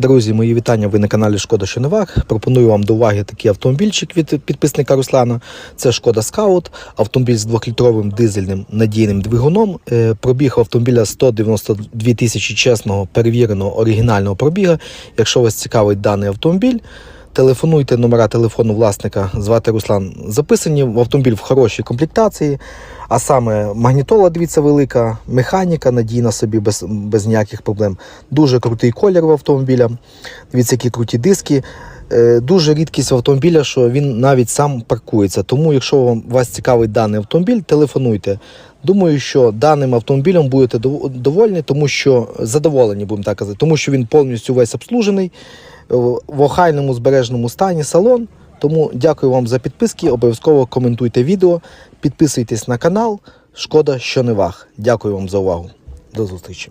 Друзі, мої вітання. Ви на каналі Шкода Щоневак. Пропоную вам до уваги такий автомобільчик від підписника Руслана. Це Шкода Скаут, автомобіль з 2-літровим дизельним надійним двигуном. Е, Пробіг автомобіля 192 тисячі чесного, перевіреного оригінального пробіга. Якщо вас цікавить даний автомобіль, телефонуйте номера телефону власника, звати Руслан. Записані в автомобіль в хорошій комплектації. А саме магнітола, дивіться, велика, механіка надійна собі без, без ніяких проблем. Дуже крутий колір в автомобіля. Дивіться, які круті диски. Е, Дуже рідкість автомобіля, що він навіть сам паркується. Тому, якщо вам вас цікавить даний автомобіль, телефонуйте. Думаю, що даним автомобілем будете дов- довольні, тому що задоволені, будемо так казати, тому що він повністю весь обслужений в охайному збережному стані салон. Тому дякую вам за підписки. Обов'язково коментуйте відео, підписуйтесь на канал. Шкода, що не ваг. Дякую вам за увагу. До зустрічі.